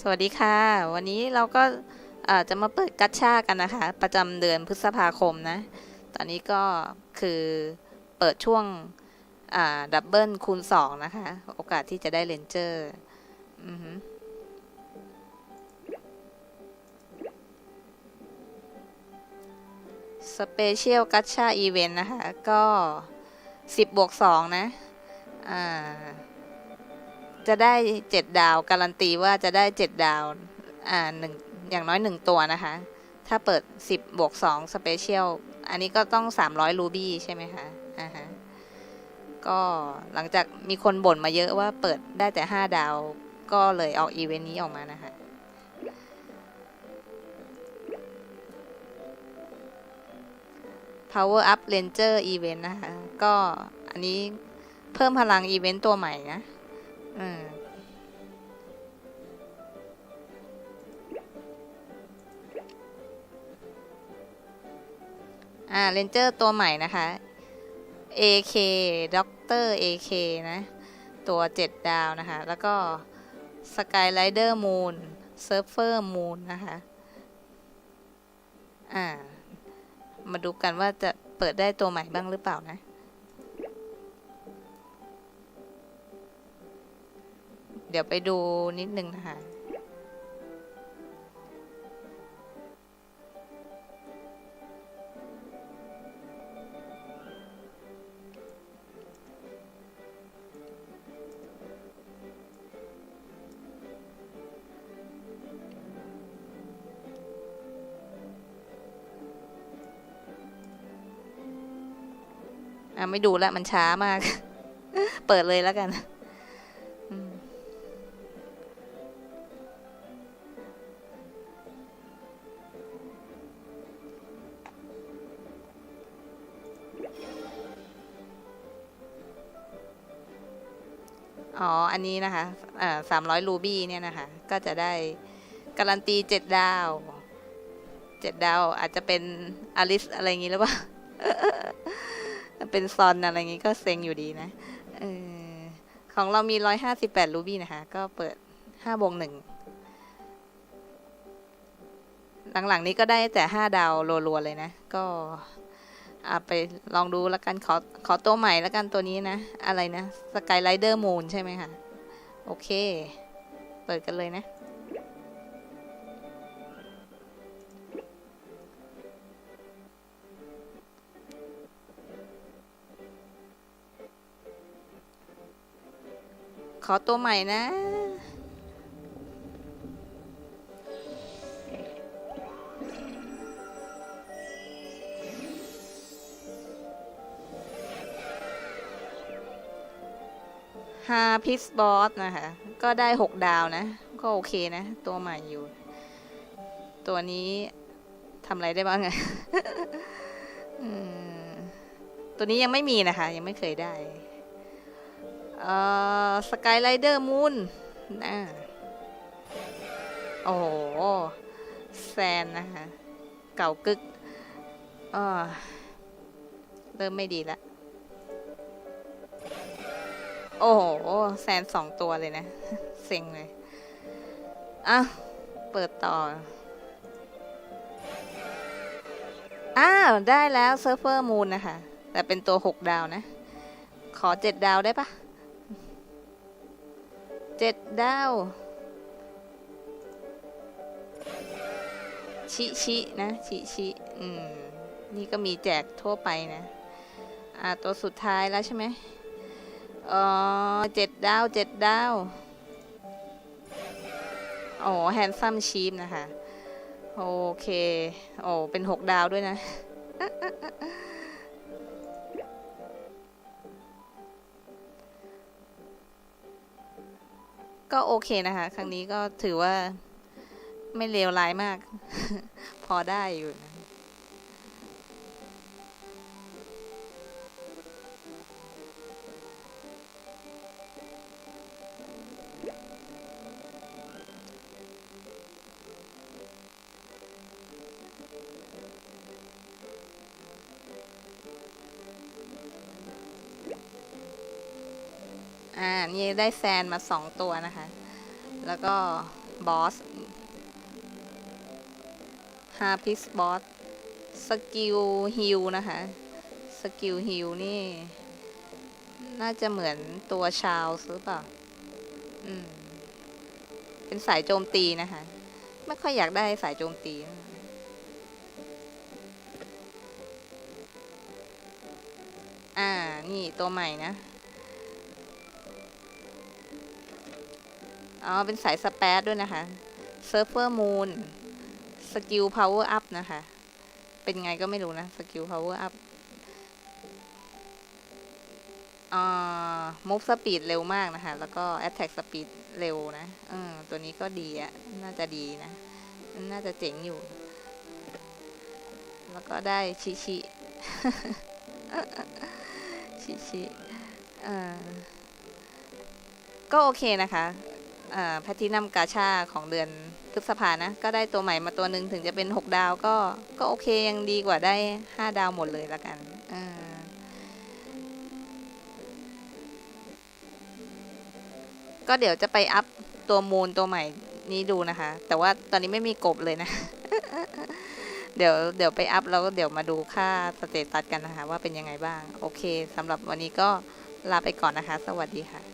สวัสดีค่ะ วันนี้เราก็จะมาเปิดกัชชากันนะคะ ประจำเดือนพฤษภาคมนะ ตอนนี้ก็คือเปิดช่วงดับเบิลคูณสองนะคะ โอกาสที่จะได้เลนเจอร์สเปเชียลกัชชาอีเวนต์นะคะ ก็สิบบวกสองนะ อ่า จะได้เจ็ดดาว การันตีว่าจะได้เจ็ดดาว อ่าหนึ่งอย่างน้อยหนึ่งตัวนะคะ ถ้าเปิดสิบบวกสองสเปเชียล อันนี้ก็ต้องสามร้อยรูบี้ใช่ไหมคะ อ่าฮะ ก็หลังจากมีคนบ่นมาเยอะว่าเปิดได้แต่ห้าดาว ก็เลยออกอีเวนต์นี้ออกมานะคะ Power Up Ranger Event นะคะ ก็อันนี้เพิ่มพลังอีเวนต์ตัวใหม่นะ อ่าเรนเจอร์ตัวใหม่นะคะ AK ด็อกเตอร์ AK นะ ตัว 7 ดาวนะคะ แล้วก็ Skyrider Moon Surfer Moon นะคะ อ่า มาดูกันว่าจะเปิดได้ตัวใหม่บ้างหรือเปล่านะ ดี๋ยวไปดูนิดนึงนะคะอะไม่ดูแล้วมันช้ามาก เปิดเลยแล้วกัน อ๋อ อันนี้นะคะสามร้อยรูบี้เนี่ยนะคะ ก็จะได้การันตีเจ็ดดาว เจ็ดดาวอาจจะเป็นอลิสอะไรอย่างนี้หรือเปล่า เป็นซอนอะไรอย่างงี้ก็เซ็งอยู่ดีนะเออของเรามีร้อยห้าสิบแปดรูบี้นะคะ ก็เปิดห้าบวงหนึ่ง หลังๆนี้ก็ได้แต่ห้าดาวรัวๆเลยนะ ก็ อาไปลองดูแล้วกันขอขอตัวใหม่แล้วกันตัวนี้นะ อะไรนะสกายไรเดอร์มูนใช่ไหมคะโอเค เปิดกันเลยนะ ขอตัวใหม่นะ ฮาพิสบอสนะคะ ก็ได้หกดาวนะ ก็โอเคนะ ตัวใหม่อยู่ ตัวนี้ทำอะไรได้บ้างอะอืมตัวนี้ยังไม่มีนะคะ ยังไม่เคยได้เอ่อสกายไรเดอร์มูนนะโอ้โห แซนนะคะ เก่ากึกเออเริ่มไม่ดีละ โอ้โห แซนสองตัวเลยนะ เซ็งเลย อะ เปิดต่อ อ้าว ได้แล้วเซิร์ฟเวอร์มูนนะคะ แต่เป็นตัวหกดาวนะ ขอเจ็ดดาวได้ปะเจ็ดดาว ชิชินะ ชิชิอืม นี่ก็มีแจกทั่วไปนะ อ่า ตัวสุดท้ายแล้วใช่ไหม อ๋อเจ็ดดาวเจ็ดดาวโอ้แฮนซัมชีฟนะคะ โอเค โอ้เป็นหกดาวด้วยนะ ก็โอเคนะคะ ครั้งนี้ก็ถือว่าไม่เลวร้ายมาก พอได้อยู่นะ อ่า นี่ได้แซนมาสองตัวนะคะ แล้วก็บอสฮาพิสบอส สกิลฮิลนะคะ สกิลฮิลนี่ น่าจะเหมือนตัวชาวหรือเปล่า อืม เป็นสายโจมตีนะคะ ไม่ค่อยอยากได้สายโจมตีอ่า นี่ตัวใหม่นะ อ๋อ เป็นสายสเปซด้วยนะคะเซิร์ฟเวอร์มูนสกิลพาวเวอร์อัพนะคะ เป็นไงก็ไม่รู้นะสกิลพาวเวอร์อัพอ่ามูฟสปีดเร็วมากนะคะ แล้วก็แอ t แทกสปีดเร็วนะอืมตัวนี้ก็ดีอะน่าจะดีนะ น่าจะเจ๋งอยู่ แล้วก็ได้ชิชิชิชิอ่าก็โอเคนะคะ แพทินัมกาชาของเดือนพฤษภานะ ก็ได้ตัวใหม่มาตัวหนึ่งถึงจะเป็นหกดาวก็ก็โอเคยังดีกว่าได้ห้าดาวหมดเลยละกันก็เดี๋ยวจะไปอัพตัวมูลตัวใหม่นี้ดูนะคะ แต่ว่าตอนนี้ไม่มีกบเลยนะ เดี๋ยวเดี๋ยวไปอัพแล้วก็เดี๋ยวมาดูค่าสเตตัสกันนะคะ ว่าเป็นยังไงบ้าง โอเคสำหรับวันนี้ก็ลาไปก่อนนะคะ สวัสดีค่ะ